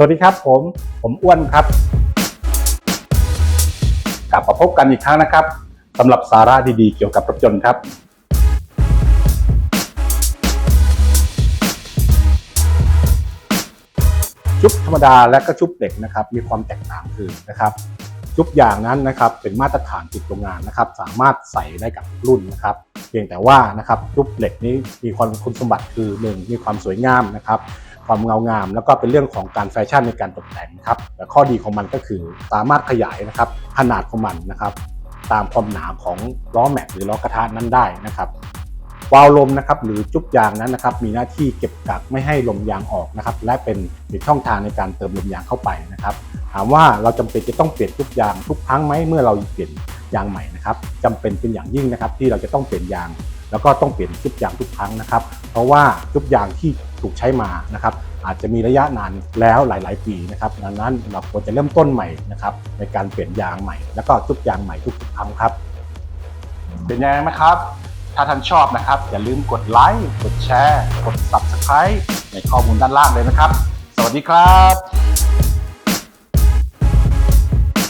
สวัสดีครับผม ผมอ้วนครับ กลับมาพบกันอีกครั้งนะครับสำหรับสาระดีๆ เกี่ยวกับรถยนต์ครับ ชุบธรรมดาและก็ชุบเหล็กนะครับ มีความแตกต่างคือนะครับ ชุบอย่างนั้นนะครับเป็นมาตรฐานติดโรงงานนะครับ สามารถใส่ได้กับรุ่นนะครับเพียงแต่ว่านะครับชุบเหล็กนี้มีความคุณสมบัติคือหนึ่งมีความสวยงามนะครับ ความเงางาม แล้วก็เป็นเรื่องของการแฟชั่นในการตกแต่งครับแต่ข้อดีของมันก็คือสามารถขยายนะครับขนาดของมันนะครับ ตามความหนาของล้อแม็กหรือล้อกระทะนั้นได้นะครับวาล์วลมนะครับหรือจุ๊บยางนั้นนะครับ มีหน้าที่เก็บกักไม่ให้ลมยางออกนะครับ และเป็นเป็นช่องทางในการเติมลมยางเข้าไปนะครับ ถามว่าเราจำเป็นจะต้องเปลี่ยนจุ๊บยางทุกครั้งไหมเมื่อเราเปลี่ยนยางใหม่นะครับจำเป็นเป็นอย่างยิ่งนะครับที่เราจะต้องเปลี่ยนยาง แล้วก็ต้องเปลี่ยนจุ๊บยางทุกครั้งนะครับ เพราะว่าจุ๊บยางที่ถูกใช้มานะครับอาจจะมีระยะนานแล้วหลาย ๆ ปีนะครับดังนั้นเราควรจะเริ่มต้นใหม่นะครับในการเปลี่ยนยางใหม่ แล้วก็จุ๊บยางใหม่ทุกครั้งครับ เป็นยังไงไหมครับ ถ้าท่านชอบนะครับ อย่าลืมกดไลค์กดแชร์ กด Subscribe ในข้อมูลด้านล่างเลยนะครับ สวัสดีครับ